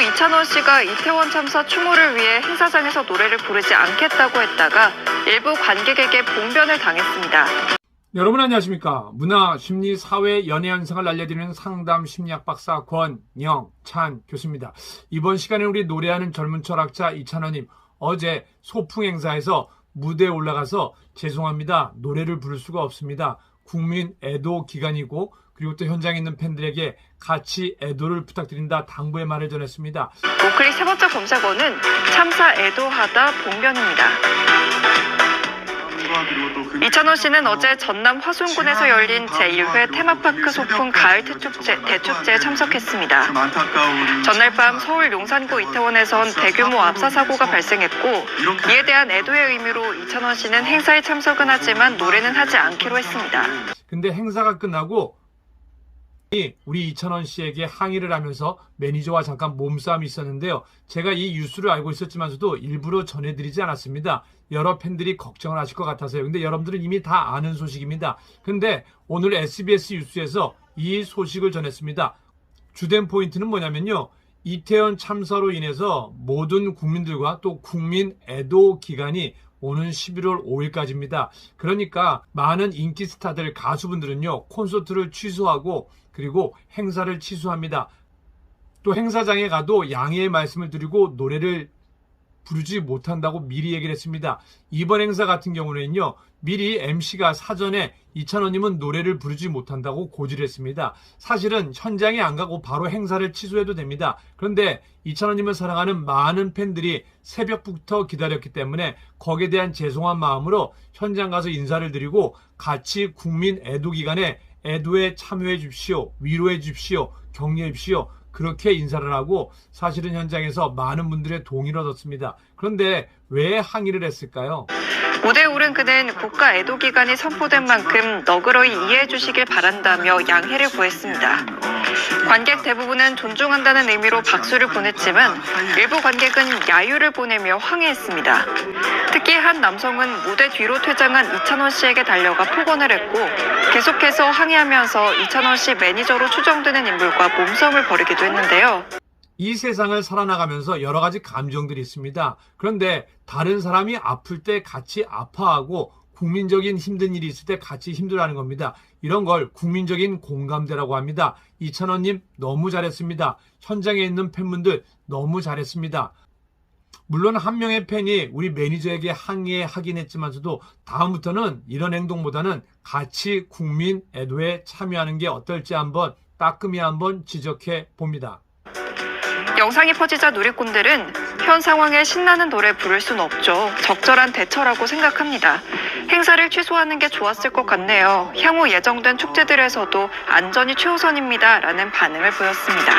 이찬원 씨가 이태원 참사 추모를 위해 행사장에서 노래를 부르지 않겠다고 했다가 일부 관객에게 봉변을 당했습니다. 여러분 안녕하십니까? 문화 심리 사회 연애 현상을 알려드리는 상담 심리학 박사 권영찬 교수입니다. 이번 시간에 우리 노래하는 젊은 철학자 이찬원님 어제 소풍 행사에서 무대에 올라가서 죄송합니다. 노래를 부를 수가 없습니다. 국민 애도 기간이고 그리고 또 현장에 있는 팬들에게 같이 애도를 부탁드린다 당부의 말을 전했습니다 오클릭 세 번째 검색어는 참사 애도하다 봉변입니다. 이찬원 씨는 어제 전남 화순군에서 열린 제1회 테마파크 소풍 가을 대축제, 대축제에 참석했습니다. 전날 밤 서울 용산구 이태원에선 대규모 압사 사고가 발생했고 이에 대한 애도의 의미로 이찬원 씨는 행사에 참석은 하지만 노래는 하지 않기로 했습니다. 근데 행사가 끝나고 이 우리 이찬원 씨에게 항의를 하면서 매니저와 잠깐 몸싸움이 있었는데요. 제가 이 뉴스를 알고 있었지만서도 일부러 전해드리지 않았습니다. 여러 팬들이 걱정을 하실 것 같아서요. 근데 여러분들은 이미 다 아는 소식입니다. 근데 오늘 SBS 뉴스에서 이 소식을 전했습니다. 주된 포인트는 뭐냐면요. 이태원 참사로 인해서 모든 국민들과 또 국민 애도 기간이 오는 11월 5일까지입니다. 그러니까 많은 인기 스타들 가수분들은요. 콘서트를 취소하고 그리고 행사를 취소합니다. 또 행사장에 가도 양해의 말씀을 드리고 노래를 부르지 못한다고 미리 얘기를 했습니다. 이번 행사 같은 경우는요, 미리 MC가 사전에 이찬원님은 노래를 부르지 못한다고 고지를 했습니다. 사실은 현장에 안 가고 바로 행사를 취소해도 됩니다. 그런데 이찬원님을 사랑하는 많은 팬들이 새벽부터 기다렸기 때문에 거기에 대한 죄송한 마음으로 현장 가서 인사를 드리고 같이 국민 애도 기간에 애도에 참여해 주십시오. 위로해 주십시오. 격려해 주십시오. 그렇게 인사를 하고 사실은 현장에서 많은 분들의 동의를 얻었습니다. 그런데 왜 항의를 했을까요? 무대에 오른 그는 국가 애도 기간이 선포된 만큼 너그러이 이해해 주시길 바란다며 양해를 구했습니다. 관객 대부분은 존중한다는 의미로 박수를 보냈지만 일부 관객은 야유를 보내며 항의했습니다. 특히 한 남성은 무대 뒤로 퇴장한 이찬원 씨에게 달려가 폭언을 했고 계속해서 항의하면서 이찬원 씨 매니저로 추정되는 인물과 몸싸움을 벌이기도 했는데요. 이 세상을 살아나가면서 여러 가지 감정들이 있습니다. 그런데 다른 사람이 아플 때 같이 아파하고 국민적인 힘든 일이 있을 때 같이 힘들어하는 겁니다. 이런 걸 국민적인 공감대라고 합니다. 이찬원님 너무 잘했습니다. 현장에 있는 팬분들 너무 잘했습니다. 물론 한 명의 팬이 우리 매니저에게 항의하긴 했지만서도 다음부터는 이런 행동보다는 같이 국민 애도에 참여하는 게 어떨지 한번 따끔히 한번 지적해 봅니다. 영상이 퍼지자 누리꾼들은 현 상황에 신나는 노래 부를 순 없죠. 적절한 대처라고 생각합니다. 행사를 취소하는 게 좋았을 것 같네요. 향후 예정된 축제들에서도 안전이 최우선입니다. 라는 반응을 보였습니다.